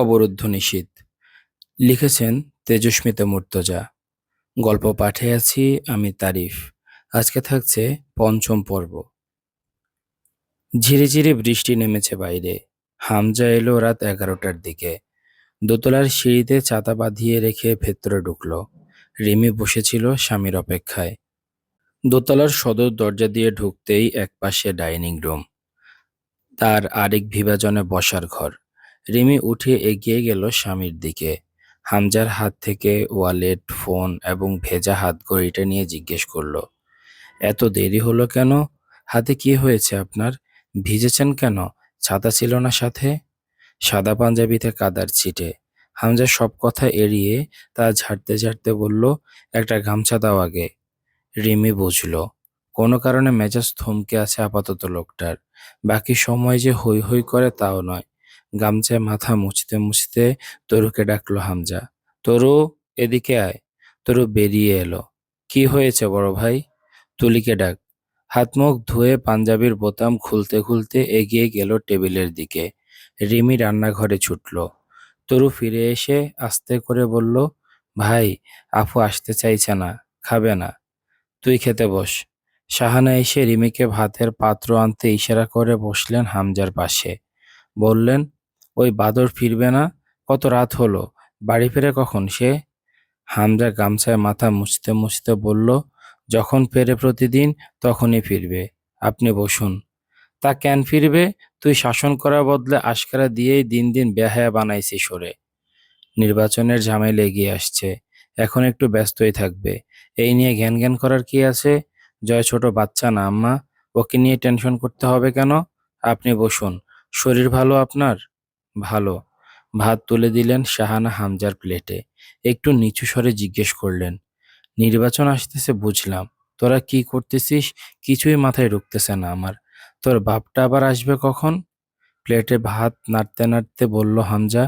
অবরুদ্ধ নিশীথ লিখেছেন তেজস্মিতা মুর্তজা। গল্প পাঠে আছি আমি তারিফ। আজকে থাকছে পঞ্চম পর্ব। ঝিরে ঝিরে বৃষ্টি নেমেছে বাইরে। হামজা এলো রাত এগারোটার দিকে। দোতলার সিঁড়িতে ছাতা বাঁধিয়ে রেখে ভেতরে ঢুকল। রিমি বসেছিল স্বামীর অপেক্ষায়। দোতলার সদর দরজা দিয়ে ঢুকতেই একপাশে ডাইনিং রুম। তার আরেক বিভাজনে বসার ঘর। রিমি উঠে এগিয়ে গেল স্বামীর দিকে। হামজার হাত থেকে ওয়ালেট, ফোন এবং ভেজা হাত ঘড়িটা নিয়ে জিজ্ঞেস করল, এত দেরি হলো কেন? হাতে কি হয়েছে আপনার? ভিজেছেন কেন? ছাতা ছিল না সাথে? সাদা পাঞ্জাবিতে কাদার ছিটে। হামজা সব কথা এড়িয়ে তা ঝাড়তে ঝাড়তে বলল, একটা গামছা দাও আগে। রিমি বুঝল, কোনো কারণে মেজাজ থমকে আছে আপাতত লোকটার। বাকি সময় যে হৈ হৈ করে তাও নয়। গামছায় মাথা মুছতে মুছতে তরুকে ডাকলো হামজা, তরু, এদিকে আয়। তরু বেরিয়ে এলো, কি হয়েছে বড় ভাই? তুলিকে ডাক। হাত মুখ ধুয়ে পাঞ্জাবির বোতাম খুলতে খুলতে এগিয়ে গেল টেবিলের দিকে। রিমি রান্নাঘরে ছুটল। তরু ফিরে এসে আস্তে করে বলল, ভাই আফু আসতে চাইছে না, খাবে না। তুই খেতে বস। শাহানা এসে রিমিকে ভাতের পাত্র আনতে ইশারা করে বসলেন হামজার পাশে। বললেন ওই বাদর ফিরবে না? কত রাত হলো? বাড়ি ফেরে কখন সে? হামজা গামছায় মাথা মুছতে মুছতে বলল, যখন ফেরে প্রতিদিন, তখনই ফিরবে। আপনি বসুন। তা কেন ফিরবে? তুই শাসন করার বদলে আশকারা দিয়েই দিন দিন বেহায়া বানাইছি সরে নির্বাচনের ঝামেলা এগিয়ে আসছে। এখন একটু ব্যস্তই থাকবে। এই নিয়ে জ্ঞান জ্ঞান করার কি আছে? জয় ছোট বাচ্চা না, আম্মা? ওকে নিয়ে টেনশন করতে হবে কেন? আপনি বসুন। শরীর ভালো আপনার? ভালো। ভাত তুলে দিলেন শাহানা হামজার প্লেটে একটু নিচু স্বরে জিজ্ঞেস করলেন, নির্বাচন আসতেছে বুঝলাম। তোরা কি করতেছিস? কিছুই মাথায় ঢুকতেছে না আমার। তোর বাপটা আবার আসবে কখন? প্লেটে ভাত নাড়তে নাড়তে বলল হামজা,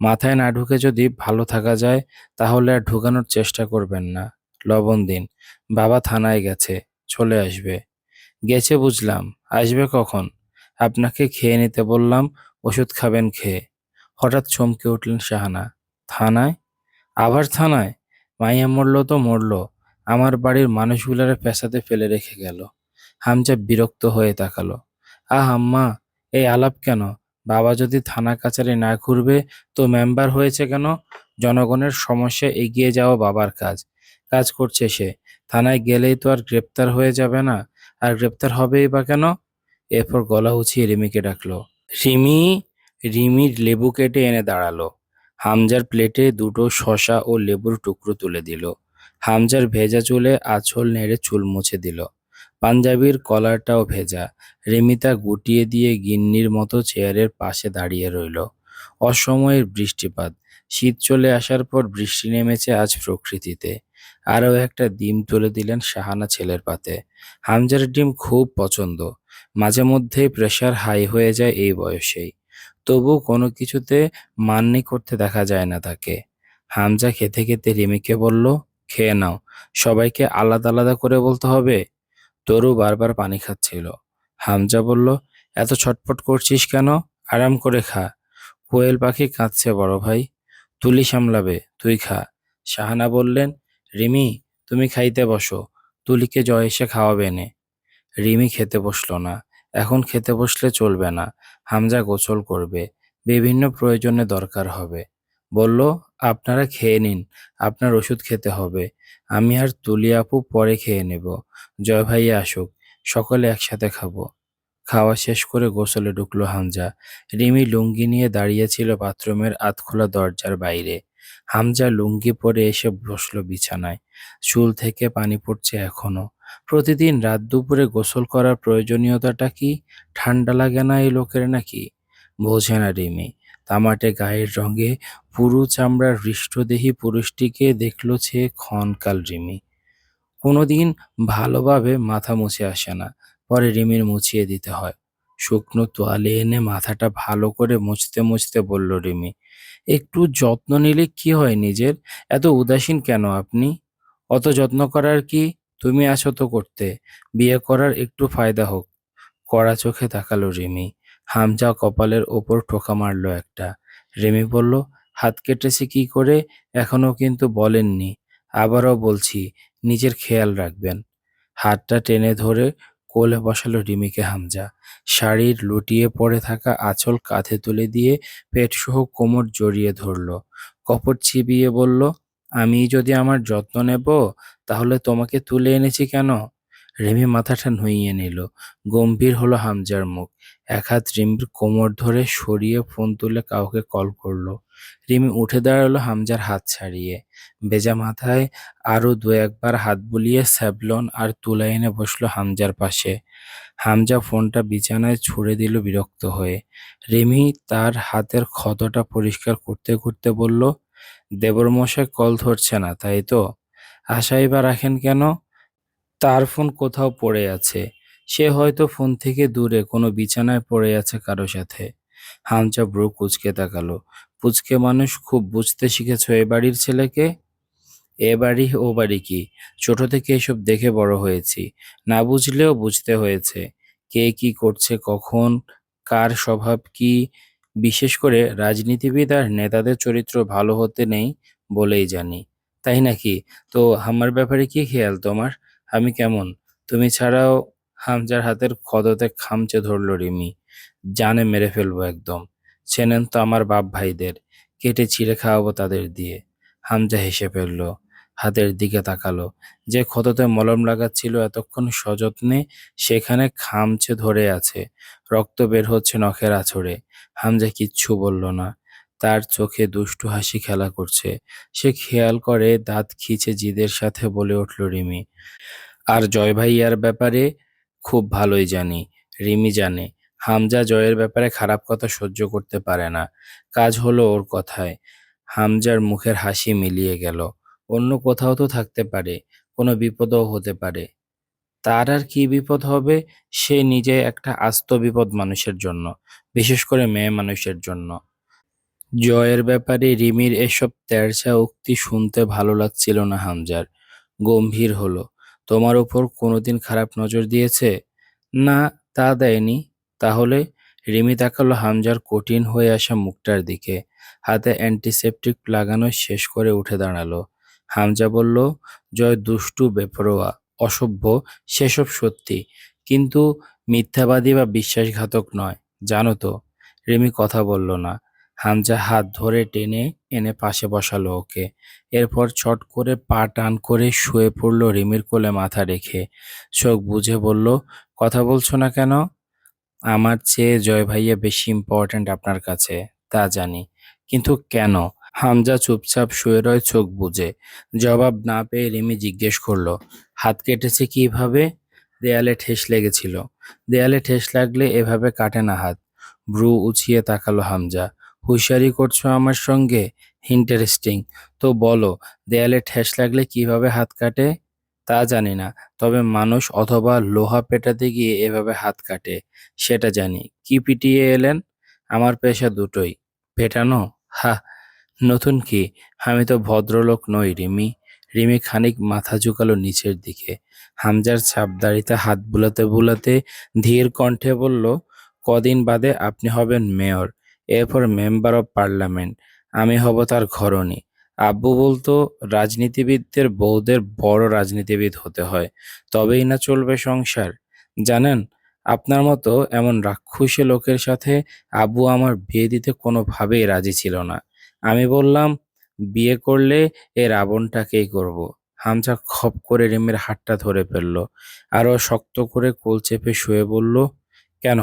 মাথায় না ঢুকে যদি ভালো থাকা যায়, তাহলে আর ঢুকানোর চেষ্টা করবেন না। লবণ দিন। বাবা থানায় গেছে, চলে আসবে। গেছে বুঝলাম। আসবে কখন? আপনাকে খেয়ে নিতে বললাম ওষুধ খাবেন খেয়ে। হঠাৎ চমকে উঠলেন শাহানা। থানায়? আবার থানায়? মাইয়া মরল তো মরল। আমার বাড়ির মানুষগুলারে পেশাতে ফেলে রেখে গেল। হামজা বিরক্ত হয়ে তাকালো। আহ আম্মা, এই আলাপ কেন? বাবা যদি থানা কাছারি না ঘুরবে, তো মেম্বার হয়েছে কেন? জনগণের সমস্যা এগিয়ে যাওয়া বাবার কাজ। কাজ করছে সে। থানায় গেলেই তো আর গ্রেপ্তার হয়ে যাবে না। আর গ্রেপ্তার হবেই বা কেন? এরপর গলা উঁচিয়ে রিমিকে ডাকলো। রিমি, রিমির লেবু কেটে এনে দাঁড়াল। হামজার প্লেটে দুটো শশা ও লেবুর টুকরো তুলে দিল। হামজার ভেজা চুলে আঁচল নেড়ে চুল মুছে দিল। পাঞ্জাবির কলারটাও ভেজা। রিমিতা গুটিয়ে দিয়ে গিন্নির মতো চেয়ারের পাশে দাঁড়িয়ে রইল। অসময়ের বৃষ্টিপাত। শীত চলে আসার পর বৃষ্টি নেমেছে আজ প্রকৃতিতে। আরও একটা ডিম তুলে দিলেন শাহানা ছেলের পাতে। হামজার ডিম খুব পছন্দ। মাঝে মধ্যেই প্রেশার হাই হয়ে যায় এই বয়সেই। তবু কোনো কিছুতে মান্যি করতে দেখা যায় না তাকে। হামজা খেতে খেতে রিমিকে বলল, খেয়ে নাও, সবাইকে আলাদা আলাদা করে বলতে হবে? তরু বারবার পানি খাচ্ছিল। হামজা বলল, এত ছটফট করছিস কেন? আরাম করে খা। কোয়েল পাখি কাঁদছে বড় ভাই। তুলি সামলাবে, তুই খা। শাহানা বললেন, রিমি, তুমি খাইতে বসো। তুলিকে জয় এসে খাওয়াবে নে রিমি খেতে বসল না। এখন খেতে বসলে চলবে না। হামজা গোসল করবে। বিভিন্ন প্রয়োজনে দরকার হবে। বলল, আপনারা খেয়ে নিন। আপনার ওষুধ খেতে হবে। আমি আর তুলি আপু পরে খেয়ে নেব। জয় ভাইয়া আসুক। সকলে একসাথে খাব। খাওয়া শেষ করে গোসলে ঢুকলো হামজা। রিমি লুঙ্গি নিয়ে দাঁড়িয়েছিল বাথরুমের আতখোলা দরজার বাইরে। হামজা লুঙ্গি পরে এসে বসল বিছানায়। চুল থেকে পানি পড়ছে এখনও। প্রতিদিন রাত দুপুরে গোসল করার প্রয়োজনীয়তাটা কি? ঠান্ডা লাগে না এই লোকের নাকি? বোঝে না রিমি তামাটে গায়ের রঙে পুরু চামড়ার হৃষ্টদেহী পুরুষটিকে দেখল সে ক্ষণকাল রিমি কোনোদিন ভালোভাবে মাথা মুছে আসে না। পরে রিমির মুছিয়ে দিতে হয়। শুকনো তোয়ালে এনে মাথাটা ভালো করে মুছতে মুছতে বলল রিমি একটু যত্ন নিলে কি হয় নিজের? এত উদাসীন কেন আপনি? অত যত্ন করার কি তুমি আছো তো করতে, বিয়ে করার একটু ফায়দা হোক। কড়া চোখে তাকালো রিমি। হামজা কপালের ওপর ঠোকা মারলো একটা। রিমি বলল, হাত কেটেছে কি করে? এখনও কিন্তু বলেননি। আবারও বলছি, নিজের খেয়াল রাখবেন। হাতটা টেনে ধরে কোলে বসালো রিমিকে হামজা। শাড়ির লুটিয়ে পড়ে থাকা আঁচল কাঁধে তুলে দিয়ে পেটসহ কোমর জড়িয়ে ধরল। কপট চিবিয়ে বলল আমি যদি আমার যত্ন নেব, তাহলে তোমাকে তুলে এনেছি কেন? রিমি মাথাটা নুইয়ে নিল। গম্ভীর হলো হামজার মুখ। এক হাত রিমির কোমর ধরে সরিয়ে ফোন তুলে কাউকে কল করল। রিমি উঠে দাঁড়াল হামজার হাত ছাড়িয়ে। বেজা মাথায় আরও দু একবার হাত বুলিয়ে স্যাবলন আর তুলা এনে বসল হামজার পাশে। হামজা ফোনটা বিছানায় ছুড়ে দিল বিরক্ত হয়ে। রিমি তার হাতের ক্ষতটা পরিষ্কার করতে করতে বলল দেবরমশাই কল ধরছে না, তাই তো? আশাই বা রাখেন কেন? তার ফোন কোথাও পড়ে আছে। সে হয়তো ফোন থেকে দূরে, কোনো বিছানায় পড়ে আছে কারও সাথে। হামজা ব্রু কুচকে তাকালো। পুচকে মানুষ খুব বুঝতে শিখেছ এ বাড়ির ছেলেকে? এ বাড়ি, ও বাড়ি কি? ছোট থেকে এসব দেখে বড় হয়েছি। না বুঝলেও বুঝতে হয়েছে। কে কি করছে, কখন, কার স্বভাব কি? বিশেষ করে রাজনীতিবিদ আর নেতাদের চরিত্র ভালো হতে নেই বলেই জানি। তাই নাকি? তো আমার ব্যাপারে কি খেয়াল তোমার? আমি কেমন? তুমি ছাড়াও হামজার হাতের ক্ষততে খামচে ধরল রিমি। জানে মেরে ফেলব একদম। চেনেন তো আমার বাপ ভাইদের। কেটে ছিঁড়ে খাওয়াবো তাদের দিয়ে। হামজা হেসে ফেলল। হাতের দিকে তাকালো। যে ক্ষততে মলম লাগাচ্ছিল এতক্ষণ সযত্নে সেখানে খামচে ধরে আছে। রক্ত বের হচ্ছে নখের আছড়ে হামজা কিচ্ছু বলল না। তার চোখে দুষ্টু হাসি খেলা করছে। সে খেয়াল করে দাঁত খিচে জিদের সাথে বলে উঠল, রিমি, আর জয় ভাইয়ার ব্যাপারে খুব ভালোই জানি। রিমি জানে, হামজা জয়ের ব্যাপারে খারাপ কথা সহ্য করতে পারে না। কাজ হলো ওর কথায়। হামজার মুখের হাসি মিলিয়ে গেল। অন্য কোথাও তো থাকতে পারে, কোনো বিপদও হতে পারে। তার আর কি বিপদ হবে? সে নিজে একটা আস্ত বিপদ মানুষের জন্য, বিশেষ করে মেয়ে মানুষের জন্য। জয়ের ব্যাপারে রিমির এসব তেরছা উক্তি শুনতে ভালো লাগছিল না হামজার। গম্ভীর হলো, তোমার উপর কোনোদিন খারাপ নজর দিয়েছে? না, তা দেয়নি। তাহলে? রিমি তাকালো হামজার কঠিন হয়ে আসা মুখটার দিকে। হাতে অ্যান্টিসেপটিক লাগানো শেষ করে উঠে দাঁড়াল। হামজা বলল, জয় দুষ্টু, বেপরোয়া, অসভ্য, সেসব সত্যি। কিন্তু মিথ্যাবাদী বা বিশ্বাসঘাতক নয়, জানো তো। রিমি কথা বলল না। হামজা হাত ধরে টেনে এনে পাশে বসালো ওকে। এরপর ছট করে পা টান করে শুয়ে পড়ল রিমির কোলে মাথা রেখে। চোখ বুঝে বলল, কথা বলছো না কেন? আমার চেয়ে জয় ভাইয়া বেশি ইম্পর্ট্যান্ট আপনার কাছে, তা জানি। কিন্তু কেন? হামজা চুপচাপ শুয়ে রয়, চোখ বুজে। জবাব না পেয়ে রিমি জিজ্ঞেস করল, হাত কেটেছে কীভাবে? দেয়ালে ঠেস লেগেছিল। দেয়ালে ঠেস লাগলে এভাবে কাটে না হাত। ব্রু উছিয়ে তাকালো হামজা। হুঁশিয়ারি করছ আমার সঙ্গে? ইন্টারেস্টিং। তো বলো, দেয়ালে ঠেস লাগলে কীভাবে হাত কাটে? তা জানি না। তবে মানুষ অথবা লোহা পেটাতে গিয়ে এভাবে হাত কাটে, সেটা জানি। কি পিটিয়ে এলেন? আমার পেশা দুটোই। পেটানো? হা নতুন কি? আমি তো ভদ্রলোক নই, রিমি। রিমি খানিক মাথা ঝুঁকালো নিচের দিকে। হামজার ছাপদাড়িতে হাত বুলাতে বুলাতে ধীর কণ্ঠে বলল, কদিন বাদে আপনি হবেন মেয়র, এরপর মেম্বার অব পার্লামেন্ট। আমি হব তার ঘরণী। আব্বু বলতো, রাজনীতিবিদদের বউদের বড় রাজনীতিবিদ হতে হয়, তবেই না চলবে সংসার। জানেন, আপনার মতো এমন রাক্ষসী লোকের সাথে আব্বু আমার বিয়ে দিতে কোনোভাবেই রাজি ছিল না। আমি বললাম, বিয়ে করলে এ রাবণটাকেই করব। হামজা খপ করে রিমের হাতটা ধরে ফেলল আরও শক্ত করে কোল চেপে শুয়ে বলল, কেন?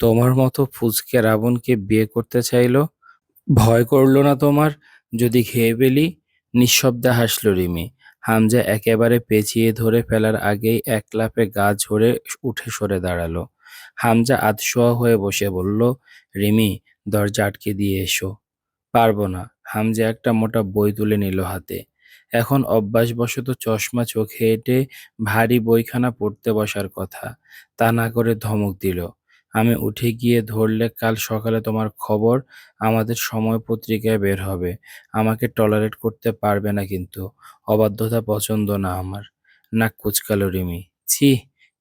তোমার মতো ফুচকে রাবণকে বিয়ে করতে চাইলো? ভয় করল না তোমার? যদি খেয়ে ফেলি? নিঃশব্দে হাসল রিমি। হামজা একেবারে পেঁচিয়ে ধরে ফেলার আগেই এক লাফে গা ঝরে উঠে সরে দাঁড়াল। হামজা আধশোয়া হয়ে বসে বলল, রিমি, দরজা আটকে দিয়ে এসো। পারব না। হামজা একটা মোটা বই তুলে নিল হাতে। এখন অভ্যাসবশত চশমা চোখে এঁটে ভারী বইখানা পড়তে বসার কথা। তা না করে ধমক দিল। আমি উঠে গিয়ে ধরলে কাল সকালে তোমার খবর আমাদের সময় পত্রিকায় বের হবে। আমাকে টলারেট করতে পারবে না কিন্তু। অবাধ্যতা পছন্দ না আমার। নাক কুচকালো রিমি। ছি,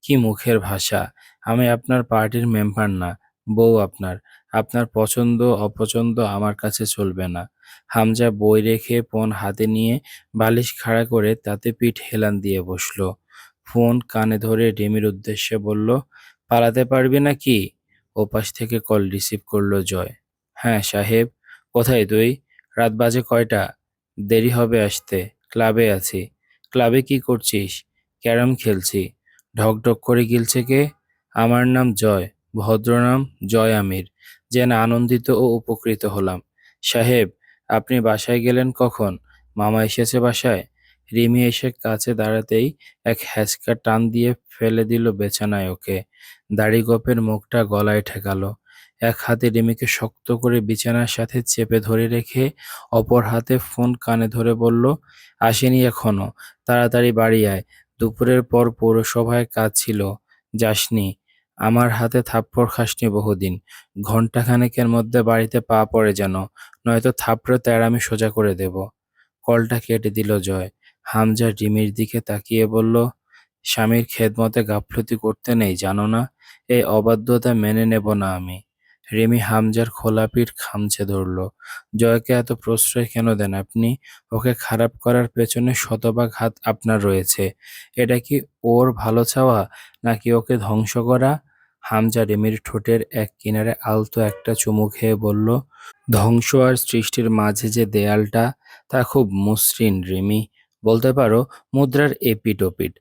কি মুখের ভাষা। আমি আপনার পার্টির মেম্বার না, বউ আপনার। আপনার পছন্দ, অপছন্দ আমার কাছে চলবে না। হামজা বই রেখে ফোন হাতে নিয়ে বালিশ খাড়া করে তাতে পিঠ হেলান দিয়ে বসল। ফোন কানে ধরে রিমির উদ্দেশ্যে বলল, পালাতে পারবি না কি ওপাশ থেকে কল রিসিভ করল জয়। হ্যাঁ সাহেব, কোথায় তুই? রাত বাজে কয়টা? দেরি হবে আসতে, ক্লাবে আছি। ক্লাবে কি করছিস? ক্যারাম খেলছি। ঢকঢক করে গিলছে কে? আমার নাম জয় ভদ্রনাম জয় আমির। যেন আনন্দিত ও উপকৃত হলাম। সাহেব, আপনি বাসায় গেলেন কখন? মামা এসেছে বাসায়? রিমি এসে কাছে দাঁড়াতেই এক হ্যাচকা টান দিয়ে ফেলে দিল বেছানায় ওকে। দাড়ি গোপের মুখটা গলায় ঠেকালো। এক হাতে রিমিকে শক্ত করে বিছানার সাথে চেপে ধরে রেখে অপর হাতে ফোন কানে ধরে বলল, আসেনি এখনও। তাড়াতাড়ি বাড়ি আয়। দুপুরের পর পৌরসভায় কাজ ছিল। যাসনি। আমার হাতে থাপ্পড় খাসনি বহুদিন, ঘণ্টাখানেকের মধ্যে বাড়িতে পা পড়ে যেন, নয়তো থাপড়ে আমি সোজা করে দেব। কলটা কেটে দিল জয়। হামজা রিমির দিকে তাকিয়ে বলল, স্বামীর খেদমতে গাফলতি করতে নেই, জানো না? এই অবাধ্যতা মেনে নেব না আমি। রিমি হামজার খোলা পিঠ খামচে ধরল, জয়কে এত প্রশ্রয় কেন দেন আপনি? ওকে খারাপ করার পেছনে শতভাগ হাত আপনার রয়েছে। এটা কি ওর ভালো চাওয়া, নাকি ওকে ধ্বংস করা? হামজা রেমির ঠোঁটের এক কিনারে আলতো একটা চুমু খেয়ে বলল, ধ্বংস আর সৃষ্টির মাঝে যে দেয়ালটা, তা খুব মসৃণ, রেমি। বলতে পারো, মুদ্রার এপিট ওপিট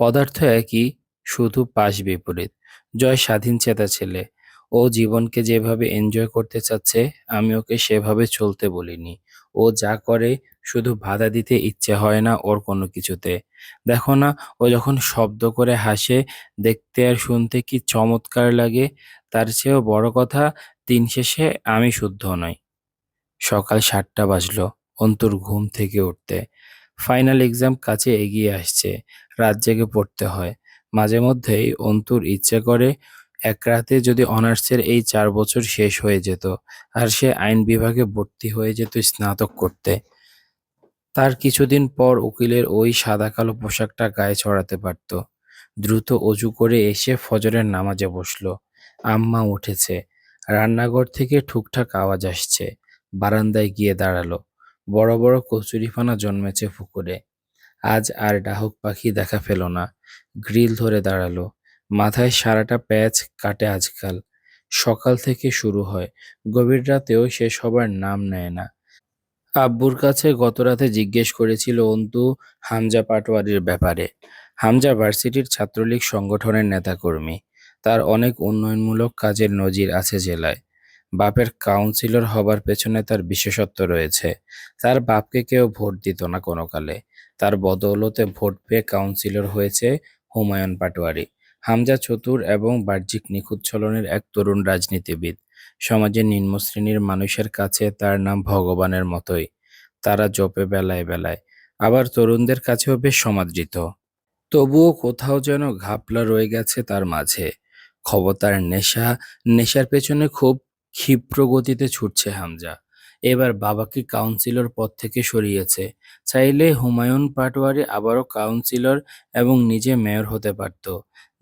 পদার্থ একই, শুধু পাশ বিপরীত। জয় স্বাধীন চেতা ছেলে। ও জীবনকে যেভাবে এনজয় করতে চাচ্ছে, আমি ওকে সেভাবে চলতে বলিনি। ও যা করে, শুধু বাধা দিতে ইচ্ছে হয় না ওর কোনো কিছুতে। দেখো না, ও যখন শব্দ করে হাসে, দেখতে আর শুনতে কি চমৎকার লাগে, তার চেয়েও বড় কথা, দিন শেষে আমি শুদ্ধ নই। সকাল সাতটা বাজলো, অন্তর ঘুম থেকে উঠতে। ফাইনাল এক্সাম কাছে এগিয়ে আসছে, রাত জেগে পড়তে হয়। মাঝে মধ্যেই অন্তুর ইচ্ছে করে এক রাতে যদি অনার্সের এই চার বছর শেষ হয়ে যেত আর সে আইন বিভাগে ভর্তি হয়ে যেত স্নাতক করতে, তার কিছুদিন পর উকিলের ওই সাদা কালো পোশাকটা গায়ে ছড়াতে পারত। দ্রুত অজু করে এসে ফজরের নামাজে বসল। আম্মা উঠেছে। রান্নাঘর থেকে ঠুকঠাক আওয়াজ আসছে। বারান্দায় গিয়ে দাঁড়াল। বড় বড় কচুরিফানা জন্মেছে পুকুরে। আজ আর ডাহুক পাখি দেখা পেল না। গ্রিল ধরে দাঁড়াল। মাথায় সারাটা প্যাচ কাটে আজকাল। সকাল থেকে শুরু হয়। গভীর রাতেও সে সবার নাম নেয় না। আব্বুর কাছে গতরাতে জিজ্ঞেস করেছিল অন্তু হামজা পাটোয়ারির ব্যাপারে। হামজা ভার্সিটির ছাত্রলীগ সংগঠনের নেতাকর্মী। তার অনেক উন্নয়নমূলক কাজের নজির আছে জেলায়। বাপের কাউন্সিলর হবার পেছনে তার বিশেষত্ব রয়েছে। তার বাপকে কেউ ভোট দিত না কোনো কালে। তার বদৌলতে ভোট পেয়ে কাউন্সিলর হয়েছে হুমায়ুন পাটোয়ারি। হামজা চতুর এবং বাহ্যিক নিখুঁত চলনের এক তরুণ রাজনীতিবিদ। সমাজের নিম্ন শ্রেণির মানুষের কাছে তার নাম ভগবানের মতোই। তারা জপে বেলায় বেলায়, আবার তরুণদের কাছেও বেশ সমাদৃত। তবুও কোথাও যেন ঘাপলা রয়ে গেছে তার মাঝে। ক্ষমতার নেশা, নেশার পেছনে খুব ক্ষিপ্র গতিতে ছুটছে হামজা। এবার বাবাকে কাউন্সিলর পদ থেকে সরিয়েছে। চাইলে হুমায়ুন পাটোয়ারি আবারও কাউন্সিলর এবং নিজে মেয়র হতে পারত।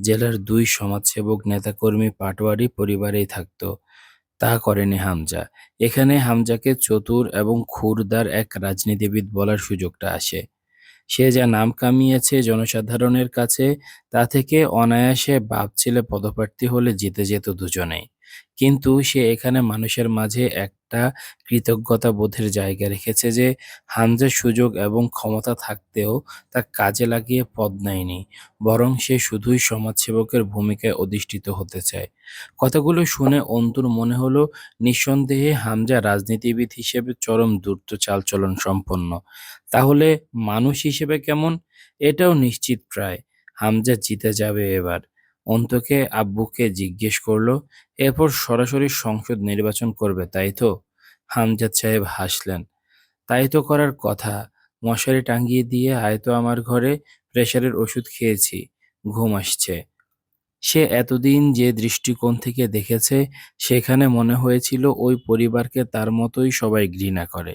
জেলার দুই সমাজসেবক নেতাকর্মী পাটোয়ারি পরিবারেই থাকতো। তা করেনি হামজা। এখানে হামজাকে চতুর এবং খুরদার এক রাজনীতিবিদ বলার সুযোগটা আসে। সে যা নাম কামিয়েছে জনসাধারণের কাছে, তা থেকে অনায়াসে বাপ ছেলে পদপ্রার্থী হলে জিতে যেত দুজনেই। কিন্তু সে এখানে মানুষের মাঝে একটা কৃতজ্ঞতা বোধের জায়গা রেখেছে যে হামজার সুযোগ এবং ক্ষমতা থাকতেও তা কাজে লাগিয়ে পদ নেয়নি, বরং সে শুধুই সমাজসেবকের ভূমিকায় অধিষ্ঠিত হতে চায়। কথাগুলো শুনে অন্তুর মনে হলো, নিঃসন্দেহে হামজা রাজনীতিবিদ হিসেবে চরম দ্রুত চালচলন সম্পন্ন। তাহলে মানুষ হিসেবে কেমন? এটাও নিশ্চিত প্রায় হামজা জিতে যাবে এবার। অন্তকে আব্বুকে জিজ্ঞেস করল, এরপর সরাসরি সংসদ নির্বাচন করবে, তাই তো? হামজাদ সাহেব হাসলেন, তাই তো করার কথা। মশারি টাঙ্গিয়ে দিয়ে আয়তো আমার ঘরে প্রেশারের ওষুধ খেয়েছি, ঘুম আসছে। সে এতদিন যে দৃষ্টিকোণ থেকে দেখেছে, সেখানে মনে হয়েছিল ওই পরিবারকে তার মতোই সবাই ঘৃণা করে।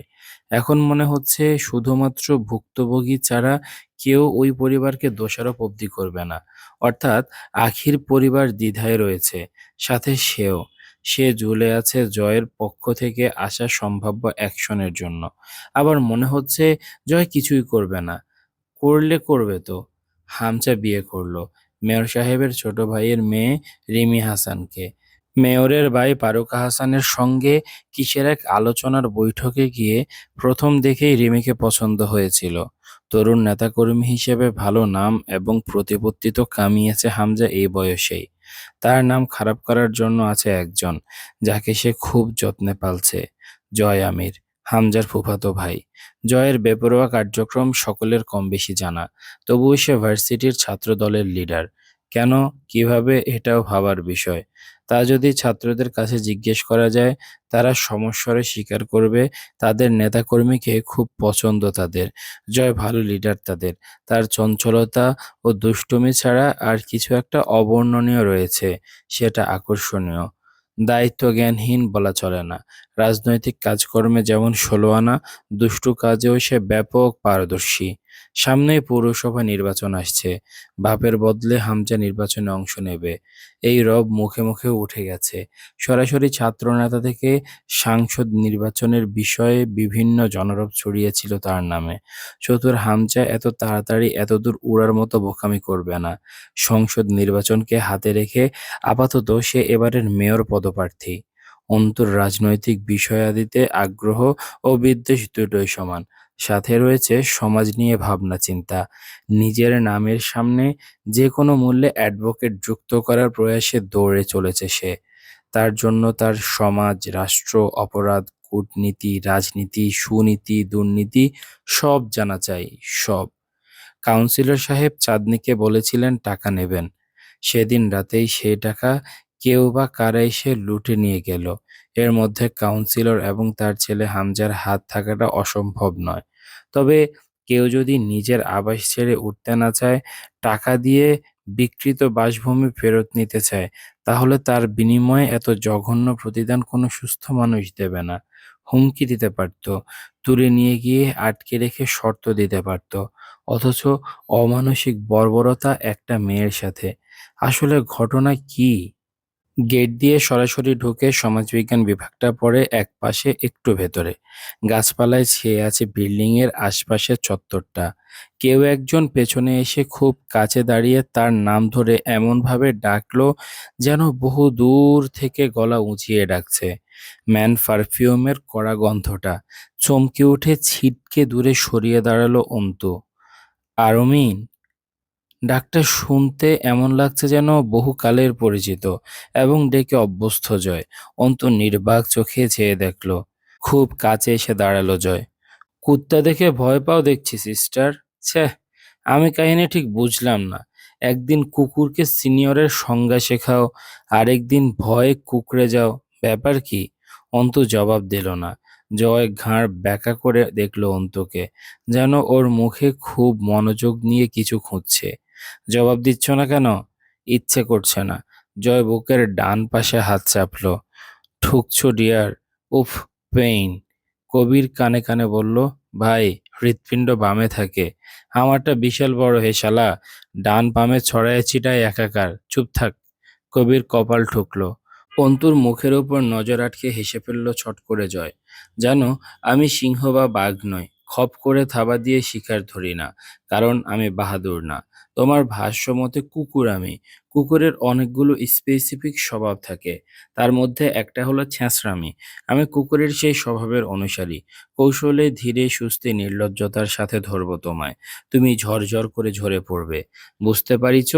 এখন মনে হচ্ছে শুধুমাত্র ভুক্তভোগী ছাড়া কেউ ওই পরিবারকে দোষারোপ অবধি করবে না। অর্থাৎ আখির পরিবার দ্বিধায় রয়েছে, সাথে সেও। সে ঝুলে আছে জয়ের পক্ষ থেকে আসা সম্ভাব্য অ্যাকশনের জন্য। আবার মনে হচ্ছে জয় কিছুই করবে না। করলে করবে তো। হামচা বিয়ে করল। মেয়র সাহেবের ছোট ভাইয়ের মেয়ে রিমি হাসানকে। মেয়রের ভাই ফারুক হাসানের সঙ্গে কিসের এক আলোচনার বৈঠকে গিয়ে প্রথম দেখেই রিমিকে পছন্দ হয়েছিল। তরুণ নেতাকর্মী হিসেবে ভালো নাম এবং প্রতিপত্তি তো কামিয়েছে হামজা এই বয়সেই। তার নাম খারাপ করার জন্য আছে একজন, যাকে সে খুব যত্নে পালছে, জয় আমির। হামজার ফুফাতো ভাই। জয়ের বেপরোয়া কার্যক্রম সকলের কম বেশি জানা, তবুও সে ভার্সিটির ছাত্র দলের লিডার। কেন, কীভাবে, এটাও ভাবার বিষয়। তা যদি ছাত্রদের কাছে জিজ্ঞেস করা যায়, তারা সমস্বরে স্বীকার করবে, তাদের নেতাকর্মীকে খুব পছন্দ তাদের। জয় ভালো লিডার তাদের। তার চঞ্চলতা ও দুষ্টুমি ছাড়া আর কিছু একটা অবর্ণনীয় রয়েছে, সেটা আকর্ষণীয়। দায়িত্বজ্ঞানহীন বলা চলে না। রাজনৈতিক কাজকর্মে যেমন ষোলো আনা দুষ্টু কাজেও সে ব্যাপক পারদর্শী। সামনেই পৌরসভা নির্বাচন আসছে। বাপের বদলে হামজা নির্বাচনে অংশ নেবে। এই রব মুখে মুখে উঠে গেছে। সরাসরি ছাত্রনেতা থেকে সাংসদ নির্বাচনের বিষয়ে বিভিন্ন জনরব ছড়িয়েছিল তার নামে। চতুর হামজা এত তাড়াতাড়ি এতদূর উড়ার মতো বোকামি করবে না। সংসদ নির্বাচনকে হাতে রেখে আপাতত সে এবারের মেয়র পদপ্রার্থী। অন্তর রাজনৈতিক বিষয়াদিতে আগ্রহ ও বিদ্বেষ দুটোই সমান। সাথে রয়েছে সমাজ নিয়ে ভাবনা চিন্তা। নিজের নামের সামনে যে কোনো মূল্যে অ্যাডভোকেট যুক্ত করার প্রয়াসে দৌড়ে চলেছে সে। তার জন্য তার সমাজ, রাষ্ট্র, অপরাধ, কূটনীতি, রাজনীতি, সুনীতি, দুর্নীতি সব জানা চাই, সব। কাউন্সিলর সাহেব চাঁদনিকে বলেছিলেন, টাকা নেবেন। সেদিন রাতেই সেই টাকা কেউ বা কারা এসে লুটে নিয়ে গেল। এর মধ্যে কাউন্সিলর এবং তার ছেলে হামজার হাত থাকাটা অসম্ভব নয়। তবে কেউ যদি নিজের আবাস ছেড়ে উঠতে না চায়, টাকা দিয়ে বিকৃত বাসভূমি ফেরত নিতে চায়, তাহলে তার বিনিময়ে এত জঘন্য প্রতিদান কোনো সুস্থ মানুষ দেবে না। হুমকি দিতে পারত, তুলে নিয়ে গিয়ে আটকে রেখে শর্ত দিতে পারত, অথচ অমানসিক বর্বরতা একটা মেয়ের সাথে। আসলে ঘটনা কি? গেট দিয়ে সরাসরি ঢুকে সমাজবিজ্ঞান বিভাগটা পড়ে এক পাশে একটু ভেতরে। গাছপালায় ছেয়ে আছে বিল্ডিং এর আশপাশের চত্বরটা। কেউ একজন পেছনে এসে খুব কাছে দাঁড়িয়ে তার নাম ধরে এমনভাবে ডাকলো যেন বহু দূর থেকে গলা উঁচিয়ে ডাকছে। ম্যান পারফিউমের কড়া গন্ধটা। চমকে উঠে ছিটকে দূরে সরিয়ে দাঁড়াল অন্তু। আরমিন ডাকটা শুনতে এমন লাগছে যেন বহুকালের পরিচিত এবং ডেকে অভ্যস্ত জয়। অন্তু নির্বাক চোখে চেয়ে দেখল, খুব কাছে এসে দাঁড়াল জয়। কুত্তা দেখে ভয় পাও দেখছি, সিস্টার। ছ্যাঃ আমি কাহিনী ঠিক বুঝলাম না। একদিন কুকুরকে সিনিয়রের সংজ্ঞা শেখাও, আরেকদিন ভয়ে কুকড়ে যাও। ব্যাপার কি? অন্তু জবাব দিল না। জয় ঘাড় ব্যাকা করে দেখল অন্তুকে, যেন ওর মুখে খুব মনোযোগ নিয়ে কিছু খুঁজছে। জবাব দিচ্ছ না কেন? ইচ্ছে করছে না। জয় বুকের ডান পাশে হাত চাপলো। ঠুকছো, ডিয়ার। উফ, পেইন। কবির কানে কানে বলল, ভাই, হৃৎপিণ্ড বামে থাকে। আমারটা বিশাল বড় হে শালা। ডান বামে ছড়ায় ছিটায় একাকার। চুপ থাক। কবির কপাল ঠুকলো। অন্তুর মুখের ওপর নজর আটকে হেসে ফেলল ছট করে জয়। জানো, আমি সিংহ বা বাঘ নই। খপ করে থাবা দিয়ে শিকার ধরি না, কারণ আমি বাহাদুর না। তোমার ভাষ্য মতে কুকুর আমি। কুকুরের অনেকগুলো স্পেসিফিক স্বভাব থাকে। তার মধ্যে একটা হলো ছ্যাঁচড়ামি। আমি কুকুরের সেই স্বভাবের অনুসারী। কৌশলে ধীরে, সুস্থে, নির্লজ্জতার সাথে ধরবো তোমায়। তুমি ঝরঝর করে ঝরে পড়বে। বুঝতে পারিছ?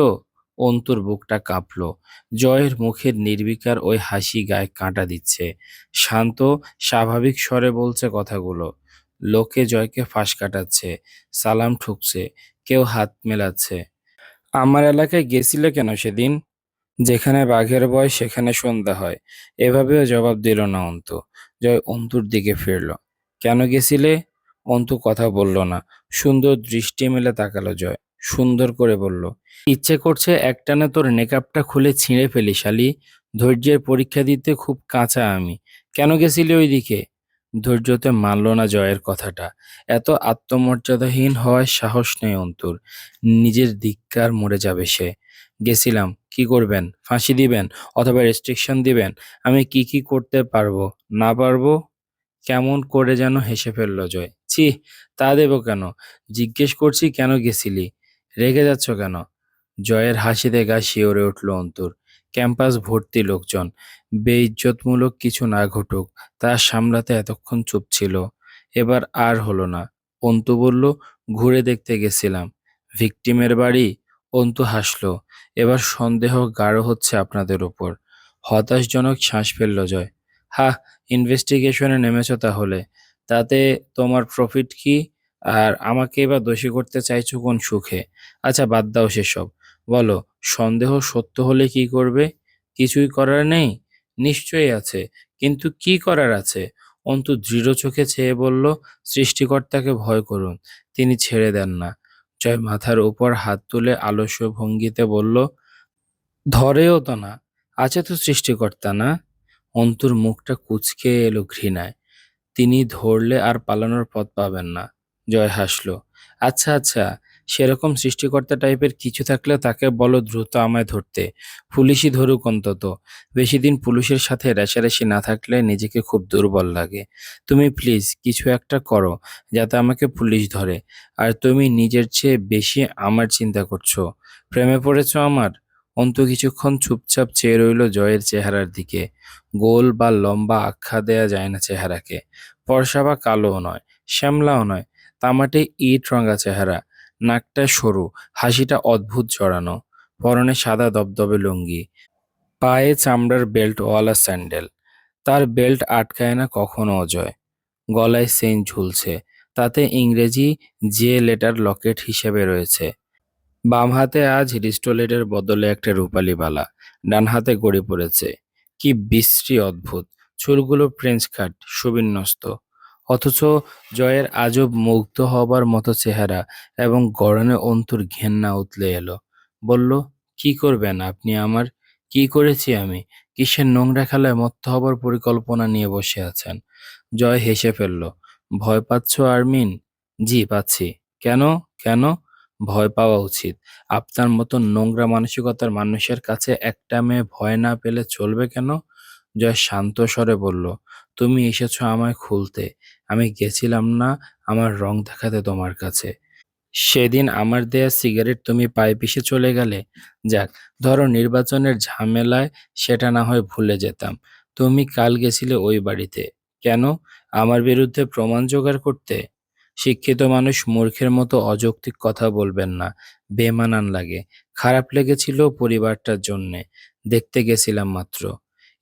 অন্তুর বুকটা কাঁপলো। জয়ের মুখের নির্বিকার ওই হাসি গায়ে কাঁটা দিচ্ছে। শান্ত, স্বাভাবিক স্বরে বলছে কথাগুলো। লোকে জয়কে ফাঁস কাটাচ্ছে। সালাম ঠুকছে। কেউ হাত মেলাচ্ছে। আমার এলাকায় গেছিলে কেন সেদিন? যেখানে বাঘের বয় সেখানে সন্ধ্যা হয়। এভাবেও জবাব দিল না অন্তু। জয় অন্তুর দিকে ফিরল। কেন গেছিলে? অন্তু কথা বলল না। সুন্দর দৃষ্টি মেলে তাকালো জয়। সুন্দর করে বলল, ইচ্ছে করছে একটানে তোর নেকআপটা খুলে ছিঁড়ে ফেলি, শালি। ধৈর্যের পরীক্ষা দিতে খুব কাঁচা আমি। কেন গেছিলি ওইদিকে? ধৈর্যতে মানল না জয়ের কথাটা। এত আত্মমর্যাদাহীন হওয়ায় সাহস নেই অন্তুর। নিজের ধিক্কার মরে যাবে সে। গেছিলাম, কি করবেন? ফাঁসি দিবেন অথবা রেস্ট্রিকশন দিবেন? আমি কি কি করতে পারব? না পারব? কেমন করে যেন হেসে ফেলল জয়। ছি, তা দেবো কেন? জিজ্ঞেস করছি কেন গেছিলি? রেগে যাচ্ছ কেন? জয়ের হাসিতে গা শিওরে উঠল অন্তর। ক্যাম্পাস ভর্তি লোকজন। বেইজ্জতমূলক কিছু না ঘটুক, তা সামলাতে এতক্ষণ চুপ ছিল। এবার আর হলো না। অন্তু বলল, ঘুরে দেখতে গেছিলাম। ভিকটিমের বাড়ি? অন্তু হাসল, এবার সন্দেহ গাঢ় হচ্ছে আপনাদের উপর হতাশজনক শ্বাস ফেলল জয়। হা ইনভেস্টিগেশনে নেমেছ তাহলে। তাতে তোমার প্রফিট কি? আর আমাকে এবার দোষী করতে চাইছো কোন সুখে? আচ্ছা বাদ দাও সেসব। বলো, সন্দেহ সত্য হলে কি করবে? কিছুই করার নেই? নিশ্চয়ই আছে। কিন্তু কি করার আছে? অন্তু দৃঢ় চোখে চেয়ে বলল, সৃষ্টিকর্তাকে ভয় করুন, তিনি ছেড়ে দেন না। জয় মাথার উপর হাত তুলে আলস্য ভঙ্গিতে বলল, ধরেও তো না, আছে তো সৃষ্টিকর্তা না? অন্তুর মুখটা কুচকে এলো ঘৃণায়। তিনি ধরলে আর পালানোর পথ পাবেন না। জয় হাসলো আচ্ছা আচ্ছা সেরকম সৃষ্টিকর্তা টাইপের কিছু থাকলে তাকে বলো দ্রুত আমায় ধরতে। পুলিশই ধরুক অন্তত। বেশি দিন পুলিশের সাথে রেশারেশি না থাকলে নিজেকে খুব দুর্বল লাগে। তুমি প্লিজ কিছু একটা করো, যাতে আমাকে পুলিশ ধরে। আর তুমি নিজের চেয়ে বেশি আমার চিন্তা করছ। প্রেমে পড়েছো আমার? অন্তু কিছুক্ষণ চুপচাপ চেয়ে রইল জয়ের চেহারার দিকে। গোল বা লম্বা আখ্যা দেয়া যায় না চেহারাকে। ফর্সা বা কালোও নয়, শ্যামলাও নয়। তামাটে ইট রঙা চেহারা। নাকটা সরু, হাসিটা অদ্ভুত জড়ানো, পরনে সাদা দবদবে লুঙ্গি, পায়ে চামড়ার বেল্ট ওয়ালা স্যান্ডেল। তার বেল্ট আটকায় না কখনো অজয়। গলায় চেইন ঝুলছে, তাতে ইংরেজি জে লেটার লকেট হিসেবে রয়েছে। বাম হাতে আজ রিস্টোলেটের বদলে একটা রূপালি বালা, ডান হাতে গড়ি পড়েছে। কি বিশ্রী অদ্ভুত, চুলগুলো ফ্রেঞ্চ কাট, সুবিন্যস্ত। অথচ জয়ের আজব মুগ্ধ হবার মতো চেহারা এবং গড়নে অন্তর ঘেন্না উতলে এলো। বলল, কি করবেন আপনি আমার? কি করেছি আমি? কিসের নোংরা খেলায় মত্ত হবার পরিকল্পনা নিয়ে বসে আছেন? জয় হেসে ফেলল, ভয় পাচ্ছ আরমিন? জি, পাচ্ছি। কেন? কেন? ভয় পাওয়া উচিত। আপনার মতো নোংরা মানসিকতার মানুষের কাছে একটা মেয়ে ভয় না পেলে চলবে কেন? জয় শান্ত স্বরে বলল তুমি এসেছ আমায় খুলতে। আমি গেছিলাম না আমার রং দেখাতে তোমার কাছে। সেদিন আমার দেয়া সিগারেট তুমি পায়ে পিষে চলে গেলে। যাক, ধরো নির্বাচনের ঝামেলায় সেটা না হয় ভুলে যেতাম। তুমি কাল গেছিলে ওই বাড়িতে। কেন? আমার বিরুদ্ধে প্রমাণ জোগাড় করতে? শিক্ষিত মানুষ মূর্খের মতো অযৌক্তিক কথা বলবেন না। বেমানান লাগে। খারাপ লেগেছিল পরিবারটার জন্যে। দেখতে গেছিলাম মাত্র।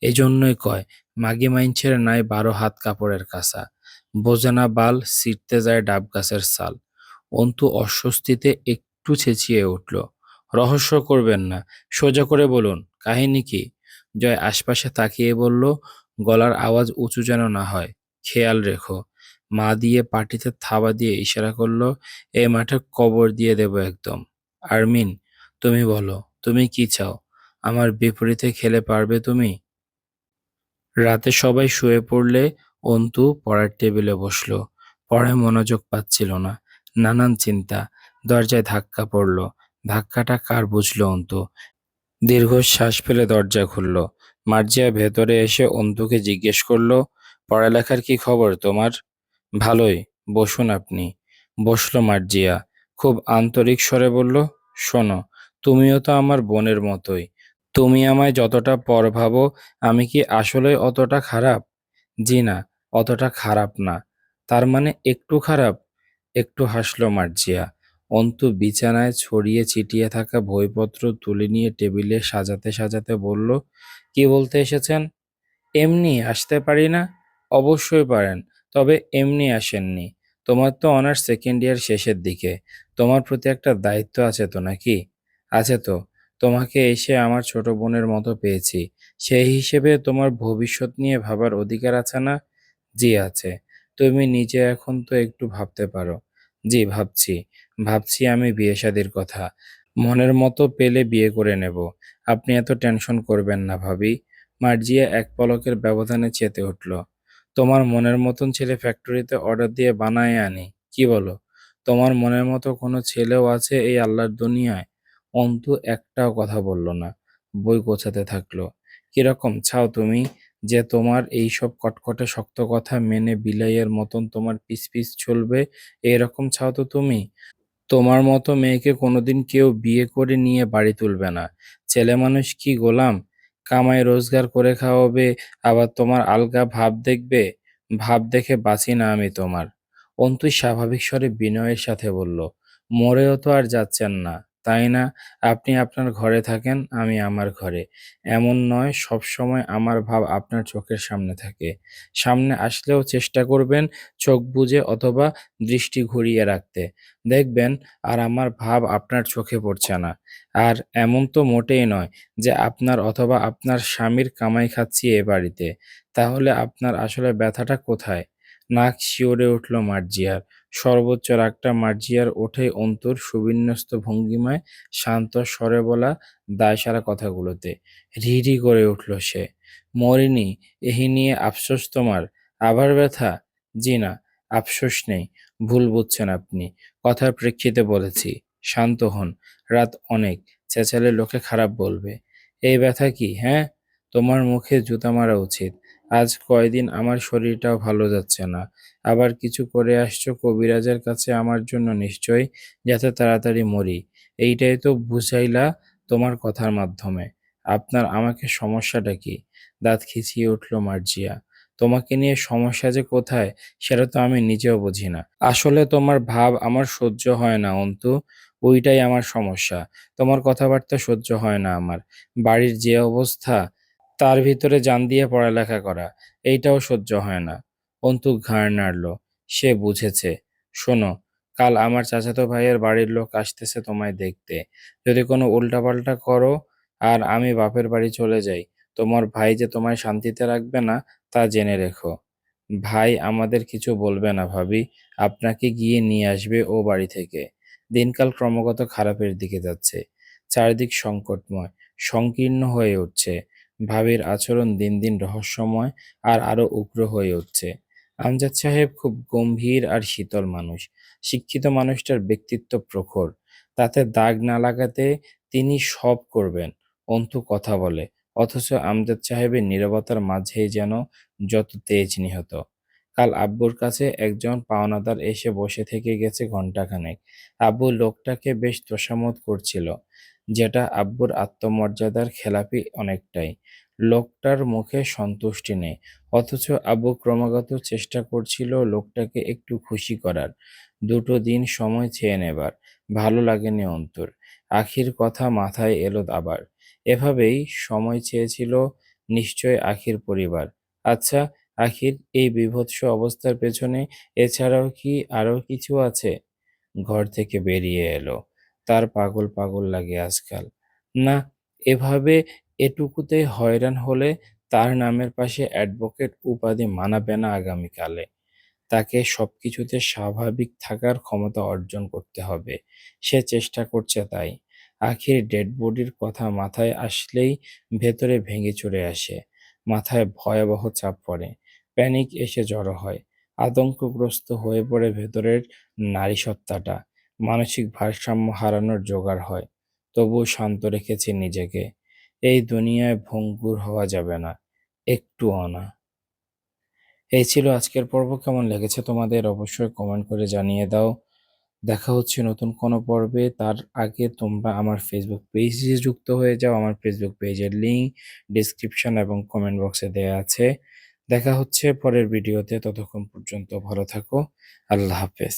এজন্যই কয়, মাগি মাইনছের নাই বারো হাত কাপড়ের কাঁসা বোঝানা বাল ছিঁড়তে যায় ডাব গাছের সাল অন্তু অস্বস্তিতে একটু ছেঁচিয়ে উঠল। রহস্য করবেন না, সোজা করে বলুন, কাহিনী কি? জয় আশপাশে তাকিয়ে বলল, গলার আওয়াজ উঁচু যেন না হয়, খেয়াল রেখো। মা দিয়ে পাটিতে থাবা দিয়ে ইশারা করল, এ মাঠে কবর দিয়ে দেব একদম। আরমিন, তুমি বলো, তুমি কি চাও? আমার বিপরীতে খেলে পারবে তুমি? রাতে সবাই শুয়ে পড়লে অন্তু পড়ার টেবিলে বসল। পড়ায় মনোযোগ পাচ্ছিল না। নানান চিন্তা। দরজায় ধাক্কা পড়ল। ধাক্কাটা কার বুঝলো অন্তু? দীর্ঘশ্বাস ফেলে দরজা খুলল। মার্জিয়া ভেতরে এসে অন্তুকে জিজ্ঞেস করল, পড়ালেখার কি খবর তোমার? ভালোই, বসুন আপনি। বসল মার্জিয়া। খুব আন্তরিক স্বরে বলল, শোনো, তুমিও তো আমার বোনের মতোই। তুমি আমায় যতটা পর ভাবো, আমি কি আসলে অতটা খারাপ? জি না, অতটা খারাপ না। তার মানে একটু খারাপ? একটু হাসলো মার্জিয়া। অন্তু বিছানায় ছড়িয়ে ছিটিয়ে থাকা বইপত্র তুলে নিয়ে টেবিলে সাজাতে সাজাতে বলল, কি বলতে এসেছেন? এমনি, আসতে পারি না? অবশ্যই পারেন, তবে এমনি আসেননি। তোমার তো অনার্স সেকেন্ড ইয়ার শেষের দিকে। তোমার প্রতি একটা দায়িত্ব আছে তো নাকি? আছে তো। তোমাকে এসে আমার ছোট বোনের মতো পেয়েছি। সেই হিসেবে তোমার ভবিষ্যৎ নিয়ে ভাবার অধিকার আছে না? জি, আছে। তুমি নিজে এখন তো একটু ভাবতে পারো। জি, ভাবছি। ভাবছি আমি বিয়ে শাদির কথা। মনের মতো পেলে বিয়ে করে নেব। আপনি এত টেনশন করবেন না ভাবি। মার্জিয়া এক পলকের ব্যবধানে চেতে উঠল। তোমার মনের মতন ছেলে ফ্যাক্টরিতে অর্ডার দিয়ে বানায় আনি। কি বলো? তোমার মনের মতো কোনো ছেলেও আছে এই আল্লাহর দুনিয়ায়? অন্তু একটাও কথা বলল না। বই গোছাতে থাকল। কীরকম চাও তুমি যে তোমার এই সব কটকটে শক্ত কথা মেনে বিলাইয়ের মতন তোমার পিস পিস চলবে এরকম চাও তো তুমি? তোমার মতো মেয়েকে কোনোদিন কেউ বিয়ে করে নিয়ে বাড়ি তুলবে না। ছেলে মানুষ কি গোলাম? কামাই রোজগার করে খাওয়াবে, আবার তোমার আলগা ভাব দেখবে? ভাব দেখে বাঁচি না আমি তোমার। অন্তু স্বাভাবিক স্বরে বিনয়ের সাথে বলল, মরেও তো আর যাচ্ছেন না। তাই না? আপনি আপনার ঘরে থাকেন, আমি আমার ঘরে। এমন নয় সব সময় আমার ভাব আপনার চোখের সামনে থাকে। সামনে আসলেও চেষ্টা করবেন চোখ বুজে অথবা দৃষ্টি ঘুরিয়ে রাখতে। দেখবেন আর আমার ভাব আপনার চোখে পড়ছে না। আর এমন তো মোটেই নয় যে আপনার অথবা আপনার স্বামীর কামাই খাচ্ছি এ বাড়িতে। তাহলে আপনার আসলে ব্যথাটা কোথায়? নাক শিওরে উঠল মার্জিয়ার। সর্বোচ্চ রাগটা মার্জিয়ার ওঠে অন্তুর সুবিন্যস্ত ভঙ্গিমায় শান্ত স্বরে বলা দায়সারা কথাগুলোতে। রি রি করে উঠল সে। মরিনি, এহি নিয়ে আফসোস তোমার। আবার ব্যথা? জি না, আফসোস নেই। ভুল বুঝছেন আপনি। কথার প্রেক্ষিতে বলেছি, শান্ত হন। রাত অনেক, চেঁচালে লোকে খারাপ বলবে। এই ব্যথা কি হ্যাঁ? তোমার মুখে জুতা মারা উচিত। আজ কয়দিন আমার শরীরটাও ভালো যাচ্ছে না। আবার কিছু করে আসছো কবিরাজের কাছে আমার জন্য নিশ্চয়ই, যাতে তাড়াতাড়ি মরি। এইটাই তো বুঝাইলা তোমার কথার মাধ্যমে। আপনার আমাকে সমস্যাটা কি? দাঁত খিচিয়ে উঠল মার্জিয়া। তোমাকে নিয়ে সমস্যা যে কোথায়, সেটা তো আমি নিজেও বুঝি না। আসলে তোমার ভাব আমার সহ্য হয় না, অন্তু। ওইটাই আমার সমস্যা। তোমার কথাবার্তা সহ্য হয় না আমার। বাড়ির যে অবস্থা তার ভিতরে জান দিয়ে পড়ালেখা করা, এইটাও সহ্য হয় না। অন্তু ঘাড় নাড়ল, সে বুঝেছে, শোনো, কাল আমার চাচাতো ভাইয়ের বাড়ির লোক আসতেছে তোমায় দেখতে। যদি কোনো উল্টাপাল্টা করো আর আমি বাপের বাড়ি চলে যাই, তোমার ভাই যে তোমায় শান্তিতে রাখবে না, তা জেনে রেখো। ভাই আমাদের কিছু বলবে না ভাবি, আপনাকে গিয়ে নিয়ে আসবে ও বাড়ি থেকে। দিনকাল ক্রমাগত খারাপের দিকে যাচ্ছে। চারিদিক সংকটময়, সংকীর্ণ হয়ে উঠছে। ভাবির আচরণ দিন দিন রহস্যময় আর আরও উগ্র হয়ে উঠছে। আমজাদ সাহেব খুব গম্ভীর আর শীতল মানুষ। শিক্ষিত মানুষটার ব্যক্তিত্ব প্রখর। তাতে দাগ না লাগাতে তিনি সব করবেন, অন্তু কথা বলে। অথচ আমজাদ সাহেবের নীরবতার মাঝেই যেন যত তেজ নিহত। কাল আব্বুর কাছে একজন পাওনাদার এসে বসে থেকে গেছে ঘন্টাখানেক আব্বু লোকটাকে বেশ তোষামত করছিল। যেটা আব্বুর আত্মমর্যাদার খেলাপি অনেকটাই। লোকটার মুখে সন্তুষ্টি নেই, অথচ আব্বু ক্রমাগত চেষ্টা করছিল লোকটাকে একটু খুশি করার। দুটো দিন সময় চেয়ে নেবার, ভালো লাগেনি অন্তর। আখির কথা মাথায় এলো আবার। এভাবেই সময় চেয়েছিল নিশ্চয় আখির পরিবার। আচ্ছা আখির এই বিভৎস অবস্থার পেছনে এছাড়াও কি আরও কিছু আছে? ঘর থেকে বেরিয়ে এলো। তার পাগল পাগল লাগে আজকাল। না, এভাবে এটুকুতে হয়রান হলে তার নামের পাশে অ্যাডভোকেট উপাধি মানাবে না আগামীকালে। তাকে সবকিছুতে স্বাভাবিক থাকার ক্ষমতা অর্জন করতে হবে। সে চেষ্টা করছে তাই। আখির ডেড বডির কথা মাথায় আসলেই ভেতরে ভেঙে চড়ে আসে। মাথায় ভয়াবহ চাপ পড়ে। প্যানিক এসে জড়ো হয়। আতঙ্কগ্রস্ত হয়ে পড়ে ভেতরের নারী সত্তাটা মানসিক ভারসাম্য হারানোর জোগাড় হয়। তবুও শান্ত রেখেছি নিজেকে। এই দুনিয়ায় ভঙ্গুর হওয়া যাবে না। একটু না এই ছিল আজকের পর্ব। কেমন লেগেছে তোমাদের অবশ্যই কমেন্ট করে জানিয়ে দাও। দেখা হচ্ছে নতুন কোনো পর্বে। তার আগে তোমরা আমার ফেসবুক পেজে যুক্ত হয়ে যাও। আমার ফেসবুক পেজের লিঙ্ক ডিসক্রিপশন এবং কমেন্ট বক্সে দেওয়া আছে। দেখা হচ্ছে পরের ভিডিওতে ততক্ষণ পর্যন্ত ভালো থাকো। আল্লাহ হাফেজ।